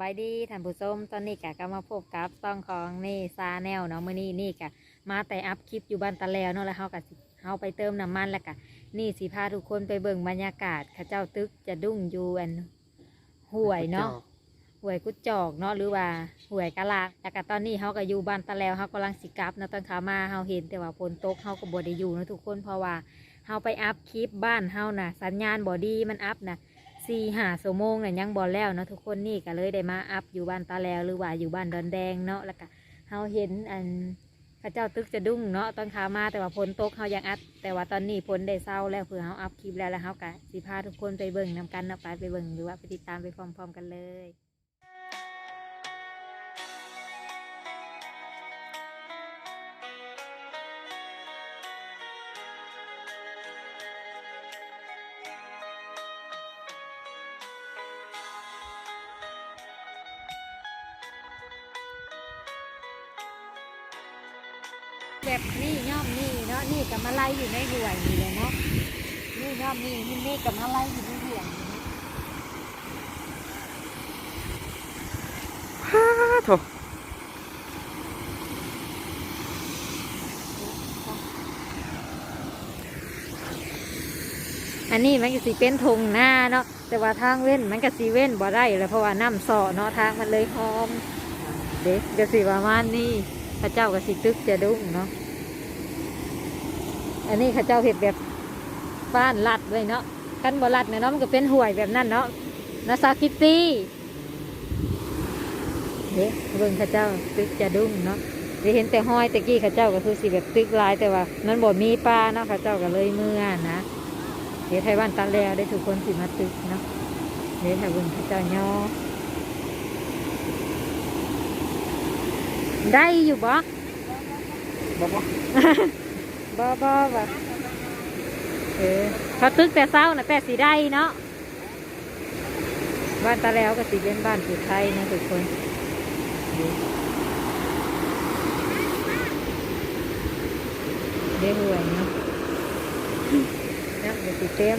บายดีท่านผู้ชมตอนนี้กะก็มาพบกับซองของนี่ซาแนลเนาะมื้อนี้นี่กะมาแต่อัพคลิปอยู่บ้านตะแล้วเนาะแล้วเฮาก็สิเฮาไปเติมน้ำมันแล้วกะนี่สิพาทุกคนไปเบิ่งบรรยากาศข้าเจ้าตึกจะดุ้งอยู่อันห่วยเนาะห่วยกุดจอกเนาะหรือว่าห่วยกะลากแล้วก็ตอนนี้เฮาก็อยู่บ้านตะแล้วเฮากำลังสิกลับเนาะตอนขามาเฮาเห็นแต่ว่าฝนตกเฮาก็บ่ได้อยู่เนาะทุกคนเพราะว่าเฮาไปอัพคลิปบ้านเฮาน่ะสัญญาณบ่ดีมันอัพน่ะ สี่หาโซมงเนี่ยยังบอลแล้วเนาะทุกคนนี่ก็เลยได้มาอัพอยู่บ้านตาแล้วหรือว่าอยู่บ้านดอนแดงเนาะแล้วก็เฮาเห็นอันข้าเจ้าตึกจะดุ้งเนาะตอนขามาแต่ว่าพ้นตกเฮายังอัด แต่ว่าตอนนี้พ้นได้เศร้าแล้วเพื่อเฮาอัพคลิปแล้วแล้วเฮากะสิพาทุกคนไปเบิ่งนำกันเนาะไปไปเบิ่งหรือว่าไปติดตามไปพร้อมๆกันเลย แบบนี่ย่อมนี่เนาะนี่กับมาไล่อยู่ในห่วยนี่เลยเนาะนี่ย่อมนี่นี่นี่กับมาไล่อยู่ในห่วยนี่เนาะฮ่าโถอันนี้มันก็สิเป็นทงหน้าเนาะแต่ว่าทางเว้นมันก็สิเว้นบ่ได้เลยเพราะว่าน้ำสอเนาะทางมันเลยหอมเด็กก็สิประมาณนี้ พระเจ้าก็สิตึกจะดุ้งเนาะ อันนี้ข้าเจ้าเห็ดแบบบ้านลัดไว้เนาะกันบลัดเนี่ยเนาะมันก็เป็นห่วยแบบนั้นเนาะนาซาคิตตี้เด็กเบิ่งข้าเจ้าตึกจะดุ้งเนาะได้เห็นแต่ห้อยแต่กี้ข้าเจ้าก็คือสิแบบตึกลายแต่ว่า มันบ่มีปลาเนาะข้าเจ้าก็เลยเมื่อนะเดี๋ยวไทยบ้านตาแล้วได้ทุกคนสิมาตึกเนาะเดี๋ยวไทยบุญพระเจ้าย่อ ได้อยู่บ่บอกว่าบ่บ่แบบเออเขาตึกแต่เศร้านะแต่สีได้เนาะบ้านตาแล้วก็สิเป็นบ้านสุดไทยนะทุกคนเดี๋ยวห่วยเนาะนะเดี๋ยวสิเต็ม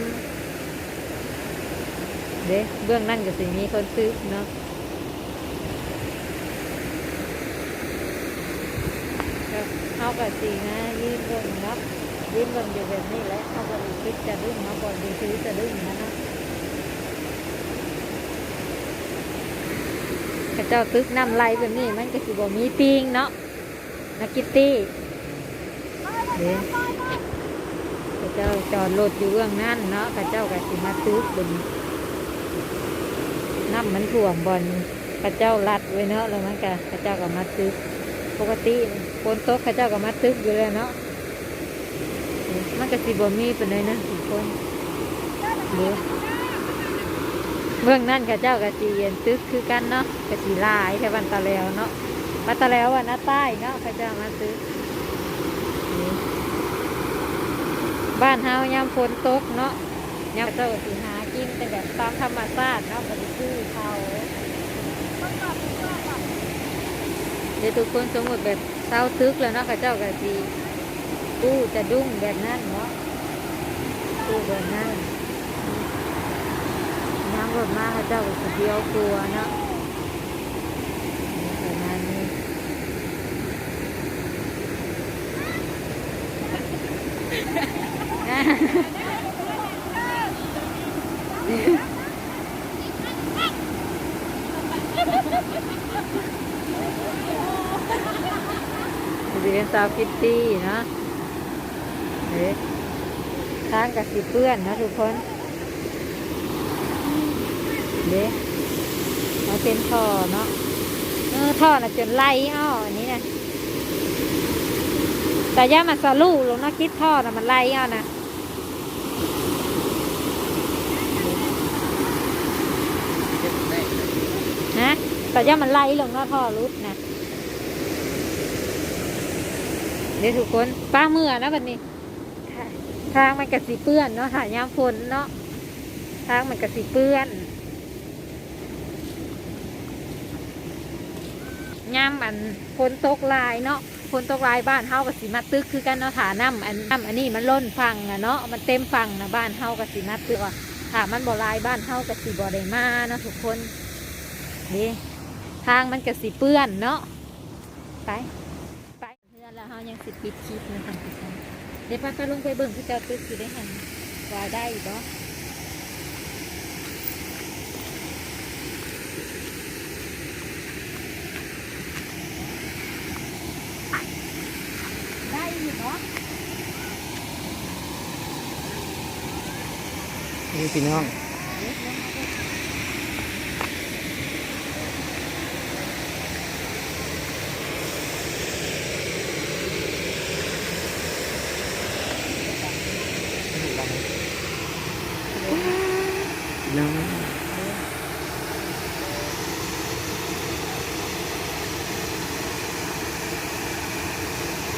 เด้เบื้องนั่นก็สิมีคนซื้อเนาะก็ เอากับสีนะยืนเบิ่งเนาะยืนเบิ่งอยู่แบบนี้แหละเอาบริคิดจะดึงเอาบริซื้อจะดึงนะเนาะข้าเจ้าตึกน้ำไหลแบบนี้มันก็สิบ่มีปิงเนาะนักกิตตี้เด้ข้าเจ้าจอดรถอยู่เบื้องนั่นเนาะข้าเจ้าก็สิมาตึกบนน้ำมันถ่วมบอลข้าเจ้าลัดไว้เนาะแล้วมันก็ข้าเจ้าก็มาตึกปกติ ฝนตกข้าเจ้าก็มาตึกอยู่แล้วเนาะมันก็สิบ่มีเปานใดนะทุกคนเดี๋ยวเบื้องนั่นข้าเจ้าก็สิเย็นตึกคือกันเนาะก็สิหลายแค่วันตะแล้วเนาะวันตะแล้ววันหน้าใต้เนาะข้าเจ้ามาตึกบ้านเฮายามฝนตกเนาะยามเจ้าก็สิหากินแต่แบบตามธรรมชาติเนาะก็สิซื้อเขาเดี๋ยวทุกคนสมมติแบบ เศร้าทึกแล้วเนาะเขาเจ้าก็สิกู้จะดุ้งแบบนั้นเนาะกู้แบบนั้นน้ำรถมาเขาเจ้าก็สิเดียวกลัวเนาะประมาณนี้จะ เป็นสาวคิตตี้เนาะเด็กทางกับสีเปื้อนนะทุกคน เด็กมาเป็นท่อเนาะเออท่อน่ะจนไล่อ้ออันนี้นะแต่ย่ามาสลูลงนะคิดท่อน่ะมันไล่อ้อนะนะแต่ย่ามันไล่ลงนะท่อรุดนะ เดี๋ยวทุกคนป้าเมื่อนะบัดนี้ทางมันกระสีเปื้อนเนาะถ่ายามฝนเนาะทางมันกระสีเปื้อนยามอันฝนตกลายเนาะฝนตกลายบ้านเฮากระสีมาตึกคือกันเนาะถาน้ำอันน้ำอันนี้มันล้นฟังอะเนาะมันเต็มฟังนะบ้านเฮากระสีมาตึกว่าถ้ามันบ่ลายบ้านเฮากระสีบ่ได้มาเนาะทุกคนนี่ทางมันก็สิเปื้อนเนาะไป เพื่อนแล้วเฮายังสิปิดคลิปนะท่านผู้ชมเดี๋ยวพากันลงไปเบิ่งที่เจ้าตึกสิได้หันว่าได้บ่ได้อยู่เนาะนี่พี่น้อง น้อง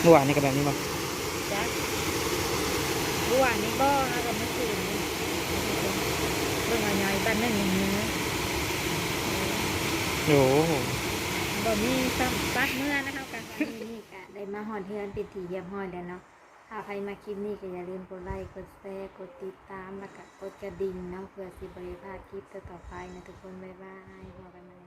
เมื่อวานนี่ก็แบบนี้ป่ะจ้ะบัวนี่บ่ฮะก็ไม่ตื่นนี่เบิ่งว่าย่อยบ้านนั่นอย่างนี้โอ้โหบ่มีซ้ำปัดเมื่อนะคะกันนี่นี่กะได้มาหอดเฮือนเป็นทีเยี่ยมหอดแล้วเนาะ ถ้าใครมาคลิปนี้ก็อย่าลืมกดไลค์ กดแชร์ กดติดตาม แล้วก็กดกระดิ่งเนาะเพื่อสิบริพาคลิปต่อๆไปนะทุกคน บ๊ายบายพบกันใหม่ในคลิปหน้า